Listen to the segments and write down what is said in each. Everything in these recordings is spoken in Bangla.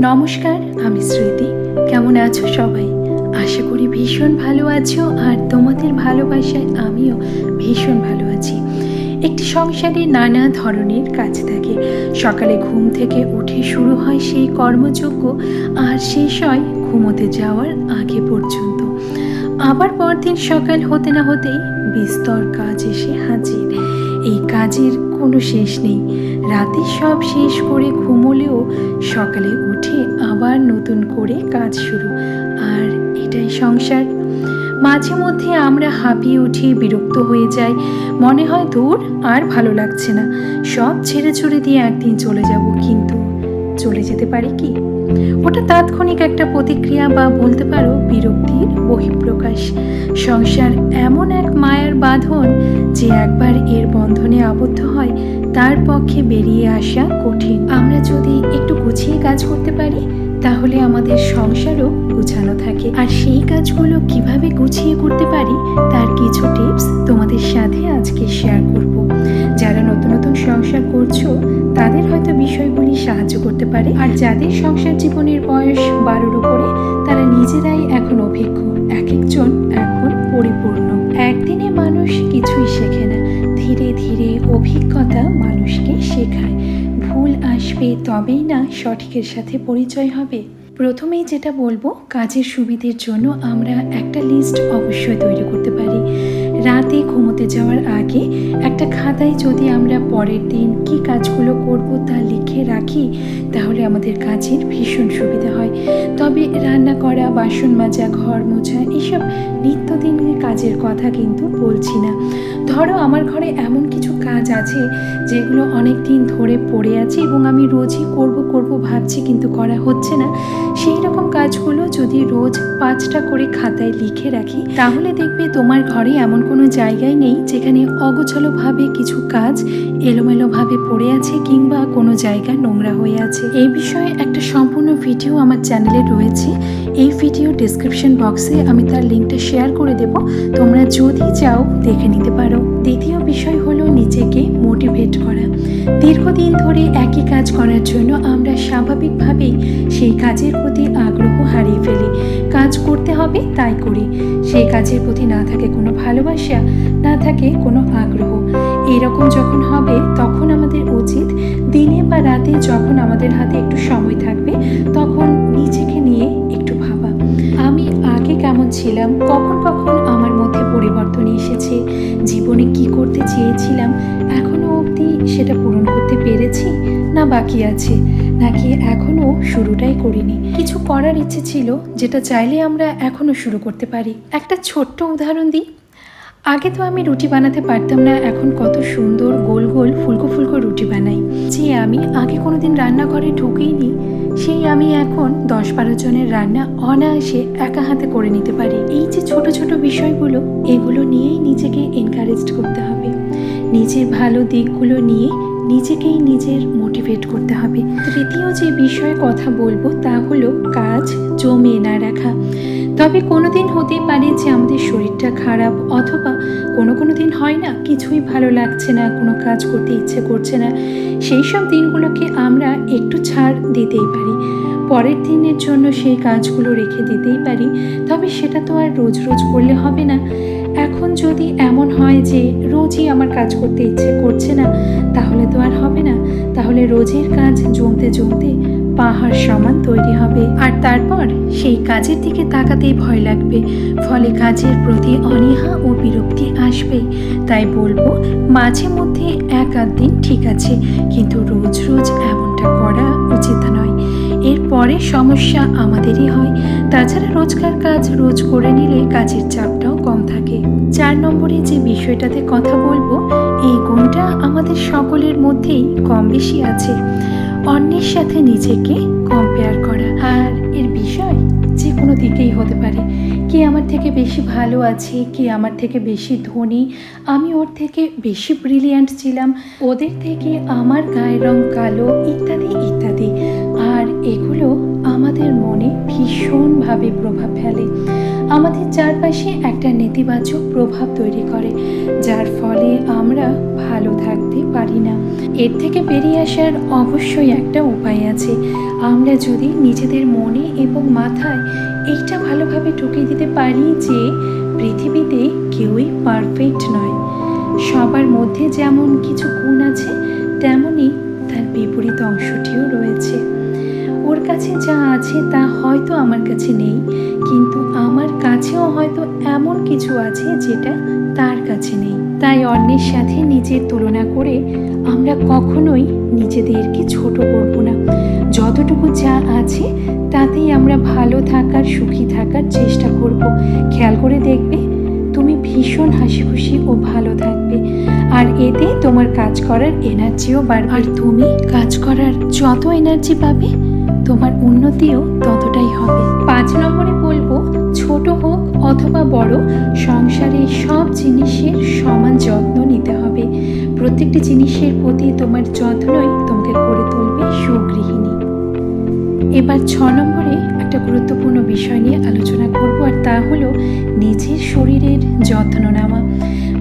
নমস্কার, আমি স্মৃতি। কেমন আছো সবাই? আশা করি ভীষণ ভালো আছো, আর তোমাদের ভালোবাসায় আমিও ভীষণ ভালো আছি। একটি সংসারে নানা ধরনের কাজ থাকে। সকালে ঘুম থেকে উঠে শুরু হয় সেই কর্মযোগ্য আর শেষ হয় ঘুমোতে যাওয়ার আগে পর্যন্ত। আবার পরদিন সকাল হতে না হতেই বিস্তর কাজ এসে হাজির। এই কাজের কোনো শেষ নেই। রাতে সব শেষ করে ঘুমোলেও সকালে উঠে আবার নতুন করে কাজ শুরু। আর এটাই সংসার। মাঝে মধ্যে আমরা হাঁপিয়ে উঠি, বিরক্ত হয়ে যাই। মনে হয় দূর আর ভালো লাগছে না। সব ছেড়ে ছুড়ে দিয়ে একদিন চলে যাব, কিন্তু চলে যেতে পারি কি? ওটা তাৎক্ষণিক একটা প্রতিক্রিয়া বা বলতে পারো বিরক্তির বহিঃপ্রকাশ। সংসার এমন এক মায়ার বাঁধন যে একবার এর বন্ধনে আবদ্ধ হয় তার পক্ষে বেরিয়ে আসা কঠিন। আমরা যদি একটু গুছিয়ে কাজ করতে পারি, তাহলে আমাদের সংসারও গুছানো থাকে। আর সেই কাজগুলো কীভাবে গুছিয়ে করতে পারি, তার কিছু টিপস তোমাদের সাথে আজকে শেয়ার করব। যারা নতুন নতুন সংসার করছ, তাদের হয়তো বিষয়গুলি সাহায্য করতে পারে। আর যাদের সংসার জীবনের বয়স বারোর উপরে, তারা নিজেরাই এখন অভিজ্ঞ। এক একজন এখন পরিপূর্ণ। একদিনে মানুষ কিছুই শেখে তবেই না সঠিকের সাথে পরিচয় হবে। প্রথমেই যেটা বলব, কাজের সুবিধের জন্য আমরা একটা লিস্ট অবশ্যই তৈরি করতে পারি। রাতে ঘুমোতে যাওয়ার আগে একটা খাতায় যদি আমরা পরের দিন কি কাজগুলো করব তা লিখে রাখি, তাহলে আমাদের কাজের ভীষণ সুবিধা হয়। তবে রান্না করা, বাসন মাজা, ঘর মোছা, এসব নিত্যদিনের কাজের কথা কিন্তু বলছি না। ধরো আমার ঘরে এমন কিছু কাজ আছে যেগুলো অনেক দিন ধরে পড়ে আছে এবং আমি রোজই করব করব ভাবছি কিন্তু করা হচ্ছে না। সেই রকম কাজগুলো যদি রোজ পাঁচটা করে খাতায় লিখে রাখি, তাহলে দেখবে তোমার ঘরে এমন কোনো জায়গায় নেই যেখানে অগোছালোভাবে কিছু কাজ এলোমেলোভাবে পড়ে আছে কিংবা কোনো জায়গা নোংরা হয়ে আছে। এই বিষয়ে একটা সম্পূর্ণ ভিডিও আমার চ্যানেলে রয়েছে। এই ভিডিও ডিসক্রিপশন বক্সে আমি তার লিঙ্কটা শেয়ার করে দেব। তোমরা যদি চাও দেখে নিতে পারো। দ্বিতীয় বিষয় হলো নিজেকে মোটিভেট করা। দীর্ঘদিন ধরে একই কাজ করার জন্য আমরা স্বাভাবিকভাবেই সেই কাজের প্রতি আগ্রহ হারিয়ে ফেলি। কাজ করতে হবে, তাই করি। সেই কাজের প্রতি না থাকে কোনো ভালোবাসা, না থাকে কোনো আগ্রহ। এরকম যখন হবে, তখন আমাদের উচিত দিনে বা রাতে যখন আমাদের হাতে একটু সময় থাকবে, তখন নিজেকে নিয়ে একটু ভাবা। আমি আগে কেমন ছিলাম, কখন কখন আমার মধ্যে পরিবর্তন এসেছে, জীবনে কি করতে চেয়েছিলাম, এখনও সেটা পূরণ করতে পেরেছি, না বাকি আছে। নাকি এখনও শুরুটাই করিনি। কিছু করার ইচ্ছে ছিল, যেটা চাইলে আমরা এখনও শুরু করতে পারি। একটা ছোট্ট উদাহরণ দিই। আগে তো আমি রুটি বানাতে পারতাম না, এখন কত সুন্দর গোল গোল ফুলকো ফুলকো রুটি বানাই। যে আমি আগে কোনো দিন রান্নাঘরে ঢুকেইনি, সেই আমি এখন দশ বারো জনের রান্না অনায়াসে একা হাতে করে নিতে পারি। এই যে ছোট ছোট বিষয়গুলো, এগুলো নিয়েই নিজেকে এনকারেজড করতে হবে। নিজের ভালো দিকগুলো নিয়ে নিজেকেই নিজের মোটিভেট করতে হবে। তৃতীয় যে বিষয়ে কথা বলব তা হলো কাজ জমিয়ে না রাখা। তবে কোনো দিন হতেই পারে যে আমাদের শরীরটা খারাপ অথবা কোনো কোনো দিন হয় না, কিছুই ভালো লাগছে না, কোনো কাজ করতে ইচ্ছে করছে না। সেই সব দিনগুলোকে আমরা একটু ছাড় দিতেই পারি। পরের দিনের জন্য সেই কাজগুলো রেখে দিতেই পারি। তবে সেটা তো আর রোজ রোজ করলে হবে না। এখন যদি এমন হয় যে রোজই আমার কাজ করতে ইচ্ছে করছে না। তাহলে তো আর হবে না। তাহলে রোজের কাজ জমতে জমতে পাহাড় সমান তৈরি হবে। আর তারপর সেই কাজের দিকে তাকাতেই ভয় লাগবে। ফলে কাজের প্রতি অনীহা ও বিরক্তি আসবে। তাই বলব, মাঝে মধ্যে এক আধ দিন ঠিক আছে। কিন্তু রোজ রোজ এমনটা করা উচিত নয়। এরপরে সমস্যা আমাদেরই হয়। তাছাড়া রোজকার কাজ রোজ করে নিলে কাজের চাপটাও কম থাকে। চার নম্বরে যে বিষয়টাতে কথা বলব, এই গুণটা আমাদের সকলের মধ্যেই কম বেশি আছে। অন্যের সাথে নিজেকে কম্পেয়ার করা। আর এর বিষয় যে কোনো দিকেই হতে পারে। কে আমার থেকে বেশি ভালো আছে, কে আমার থেকে বেশি ধনী, আমি ওর থেকে বেশি ব্রিলিয়ান্ট ছিলাম, ওদের থেকে আমার গায়ের রং কালো, ইত্যাদি ইত্যাদি। আর এগুলো আমাদের মনে ভীষণভাবে প্রভাব ফেলে। আমাদের চারপাশে একটা নেতিবাচক প্রভাব তৈরি করে, যার ফলে আমরা ভালো থাকতে পারি না। এর থেকে বেরিয়ে আসার অবশ্যই একটা উপায় আছে। আমরা যদি নিজেদের মনে এবং মাথায় এইটা ভালোভাবে ঢুকিয়ে দিতে পারি যে পৃথিবীতে কেউই পারফেক্ট নয়। সবার মধ্যে যেমন কিছু গুণ আছে তেমনই তার বিপরীত অংশটিও রয়েছে। ওর কাছে যা আছে তা হয়তো আমার কাছে নেই কিন্তু আমার কাছেও হয়তো এমন কিছু আছে যেটা তার কাছে নেই। তাই অন্যের সাথে নিজের তুলনা করে আমরা কখনোই নিজেদেরকে ছোট করব না। যতটুকু যা আছে, তাতেই আমরা ভালো থাকার, সুখী থাকার চেষ্টা করব। খেয়াল করে দেখবে, তুমি ভীষণ হাসি খুশি ও ভালো থাকবে। আর এতে তোমার কাজ করার এনার্জিও বাড়বে। আর তুমি কাজ করার যত এনার্জি পাবে, তোমার উন্নতিও ততটাই হবে। পাঁচ নম্বরে অথবা বড়, সংসারে সব জিনিসের সমান যত্ন নিতে হবে। প্রত্যেকটি জিনিসের প্রতি তোমার যত্নই তোমাকে করে তুলবে সুগৃহিণী। এবার ছ নম্বরে একটা গুরুত্বপূর্ণ বিষয় নিয়ে আলোচনা করব, আর তা হলো নিজের শরীরের যত্ন নেওয়া।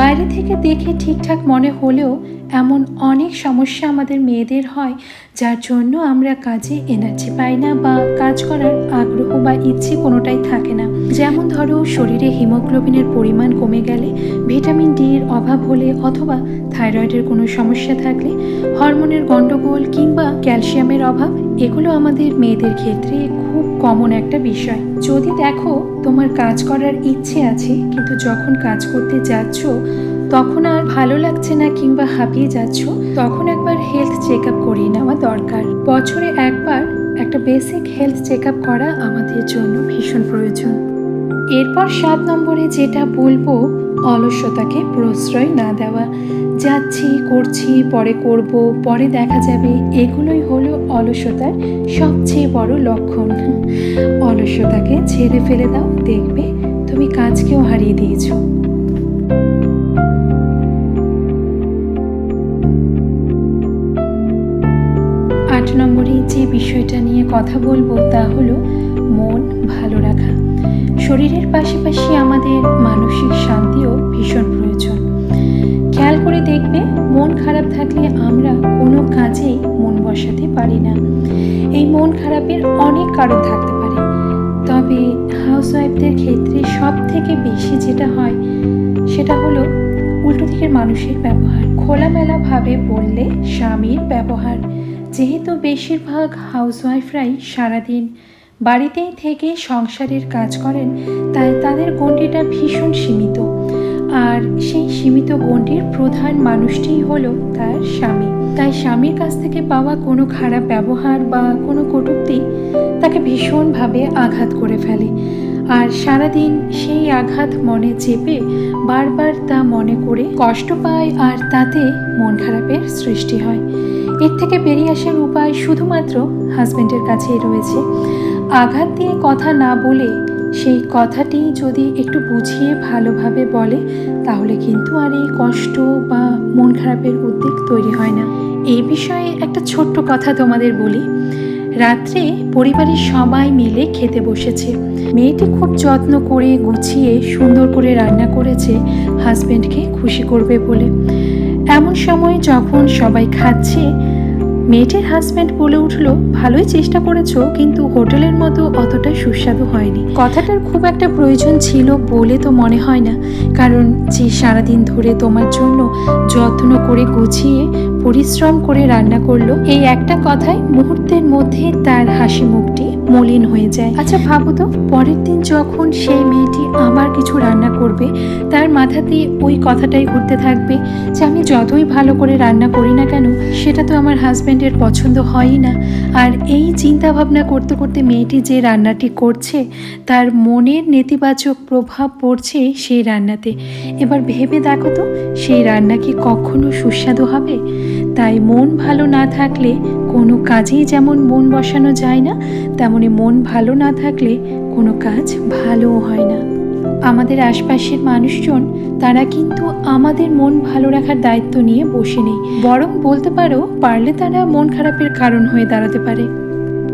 বাইরে থেকে দেখে ঠিকঠাক মনে হলেও এমন অনেক সমস্যা আমাদের মেয়েদের হয়, যার জন্য আমরা কাজে এনার্জি পাই না বা কাজ করার আগ্রহ বা ইচ্ছে কোনোটাই থাকে না। যেমন ধরো, শরীরে হিমোগ্লোবিনের পরিমাণ কমে গেলে ভিটামিন ডি এর অভাব হলে অথবা থাইরয়েডের কোনো সমস্যা থাকলে, হরমোনের গণ্ডগোল কিংবা ক্যালসিয়ামের অভাব, এগুলো আমাদের মেয়েদের ক্ষেত্রে খুব কমন একটা বিষয়। যদি দেখো তোমার কাজ করার ইচ্ছে আছে, কিন্তু যখন কাজ করতে যাচ্ছ, তখন আর ভালো লাগছে না কিংবা হাঁপিয়ে যাচ্ছ, তখন একবার হেলথ চেক আপ করিয়ে নেওয়া দরকার। বছরে একবার একটা বেসিক হেলথ চেক আপ করা আমাদের জন্য ভীষণ প্রয়োজন। এরপর সাত নম্বরে যেটা বলব অলস্যতাকে প্রশ্রয় না দেওয়া। যাচ্ছি, করছি, পরে করব, পরে দেখা যাবে, এগুলোই হলো অলস্যতার সবচেয়ে বড় লক্ষণ। অলস্যতাকে ছেড়ে ফেলে দাও, দেখবে তুমি কাজকেও হারিয়ে দিয়েছ। আট নম্বরে যে বিষয়টা নিয়ে কথা বলব, তা হলো মন ভালো রাখা। শরীরের পাশাপাশি আমাদের মানসিক শান্তিও ভীষণ প্রয়োজন। খেয়াল করে দেখবে, মন খারাপ থাকলে আমরা কোনো কাজেই মন বসাতে পারি না। এই মন খারাপের অনেক কারণ থাকতে পারে। তবে হাউসওয়াইফদের ক্ষেত্রে সব থেকে বেশি যেটা হয়, সেটা হলো উল্টো দিকের মানুষের ব্যবহার। খোলামেলাভাবে বললে স্বামীর ব্যবহার। যেহেতু বেশিরভাগ হাউস হাউসওয়াইফরাই সারাদিন বাড়িতেই থেকে সংসারের কাজ করেন, তাই তাদের গণ্ডিটা ভীষণ সীমিত। আর সেই সীমিত গণ্ডির প্রধান মানুষটিই হলো তার স্বামী। তাই স্বামীর কাছ থেকে পাওয়া কোনো খারাপ ব্যবহার বা কোনো কটূক্তি তাকে ভীষণভাবে আঘাত করে ফেলে। আর সারাদিন সেই আঘাত মনে চেপে বারবার তা মনে করে কষ্ট পায় আর তাতে মন খারাপের সৃষ্টি হয়। এর থেকে বেরিয়ে আসার উপায় শুধুমাত্র হাজবেন্ডের কাছেই রয়েছে। আঘাত দিয়ে কথা না বলে সেই কথাটি যদি একটু বুঝিয়ে ভালোভাবে বলে, তাহলে কিন্তু আর এই কষ্ট বা মন খারাপের উদ্বেগ তৈরি হয় না। এই বিষয়ে একটা ছোট্ট কথা তোমাদের বলি। রাত্রে পরিবারের সবাই মিলে খেতে বসেছে। মেয়েটি খুব যত্ন করে গুছিয়ে সুন্দর করে রান্না করেছে হাজবেন্ডকে খুশি করবে বলে। এমন সময় যখন সবাই খাচ্ছে মেয়েটির হাজব্যান্ড বলে উঠল, ভালোই চেষ্টা করেছ, কিন্তু হোটেলের মতো অতটা সুস্বাদু হয়নি। কথাটার খুব একটা প্রয়োজন ছিল বলে তো মনে হয় না, কারণ যে সারাদিন ধরে তোমার জন্য যত্ন করে গুছিয়ে পরিশ্রম করে রান্না করল, এই একটা কথাই মুহূর্তের মধ্যে তার হাসি মুখটি মলিন হয়ে যায়। আচ্ছা ভাবো তো, পরের দিন যখন সেই মেয়েটি আবার কিছু রান্না করবে, তার মাথাতে ওই কথাটাই ঘুরতে থাকবে যে আমি যতই ভালো করে রান্না করি না কেন, সেটা তো আমার হাজব্যান্ডের পছন্দ হয়ই না। আর এই চিন্তা ভাবনা করতে করতে মেয়েটি যে রান্নাটি করছে, তার মনের নেতিবাচক প্রভাব পড়ছে সেই রান্নাতে। এবার ভেবে দেখো তো, সেই রান্না কি কখনো সুস্বাদু হবে? তাই মন ভালো না থাকলে কোনো কাজেই যেমন মন বসানো যায় না, তেমনি মন ভালো না থাকলে কোনো কাজ ভালোও হয় না। আমাদের আশপাশের মানুষজন, তারা কিন্তু আমাদের মন ভালো রাখার দায়িত্ব নিয়ে বসে নেই। বরং বলতে পারো, পারলে তারা মন খারাপের কারণ হয়ে দাঁড়াতে পারে।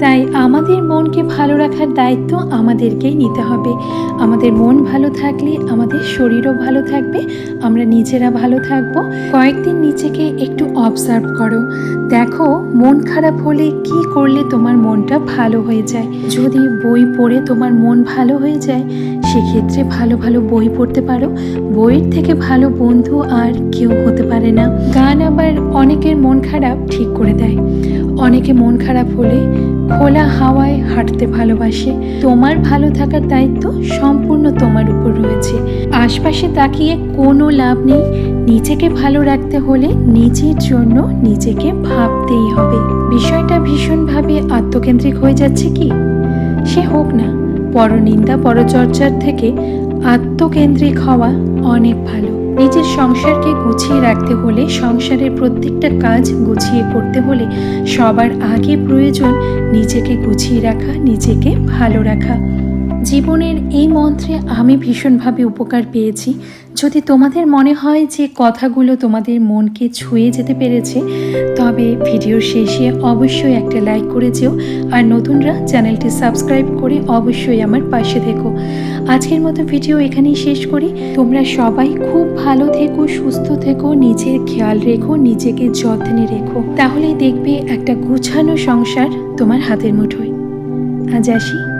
তাই আমাদের মনকে ভালো রাখার দায়িত্ব আমাদেরকেই নিতে হবে। আমাদের মন ভালো থাকলে আমাদের শরীরও ভালো থাকবে, আমরা নিজেরা ভালো থাকব। কয়েকদিন নিজেকে একটু অবজার্ভ করো। দেখো, মন খারাপ হলে কি করলে তোমার মনটা ভালো হয়ে যায়? যদি বই পড়ে তোমার মন ভালো হয়ে যায়, সেক্ষেত্রে ভালো ভালো বই পড়তে পারো। বইয়ের থেকে ভালো বন্ধু আর কেউ হতে পারে না। গান আবার অনেকের মন খারাপ ঠিক করে দেয়। অনেকে মন খারাপ হলে খোলা হাওয়ায় হাঁটতে ভালোবাসে। তোমার ভালো থাকার দায়িত্ব সম্পূর্ণ তোমার উপর রয়েছে। আশপাশে তাকিয়ে কোনো লাভ নেই। নিজেকে ভালো রাখতে হলে নিজের জন্য নিজেকে ভাবতেই হবে। বিষয়টা ভীষণভাবে আত্মকেন্দ্রিক হয়ে যাচ্ছে কি? সে হোক না, পরনিন্দা পরচর্চার থেকে আত্মকেন্দ্রিক হওয়া অনেক ভালো। নিজের সংসারকে গুছিয়ে রাখতে হলে সংসারের প্রত্যেকটা কাজ গুছিয়ে করতে হলে সবার আগে প্রয়োজন নিজেকে গুছিয়ে রাখা, নিজেকে ভালো রাখা। জীবনের এই মন্ত্রে আমি ভীষণভাবে উপকার পেয়েছি। যদি তোমাদের মনে হয় যে কথাগুলো তোমাদের মনকে ছুঁয়ে যেতে পেরেছে, তবে ভিডিওর শেষে অবশ্যই একটা লাইক করে যেও। আর নতুনরা চ্যানেলটি সাবস্ক্রাইব করে অবশ্যই আমার পাশে থেকো। আজকের মতো ভিডিও এখানেই শেষ করি। তোমরা সবাই খুব ভালো থেকো, সুস্থ থেকো, নিজের খেয়াল রেখো, নিজেকে যত্নে রেখো। তাহলেই দেখবে একটা গুছানো সংসার তোমার হাতের মুঠোয়। আজ আসি।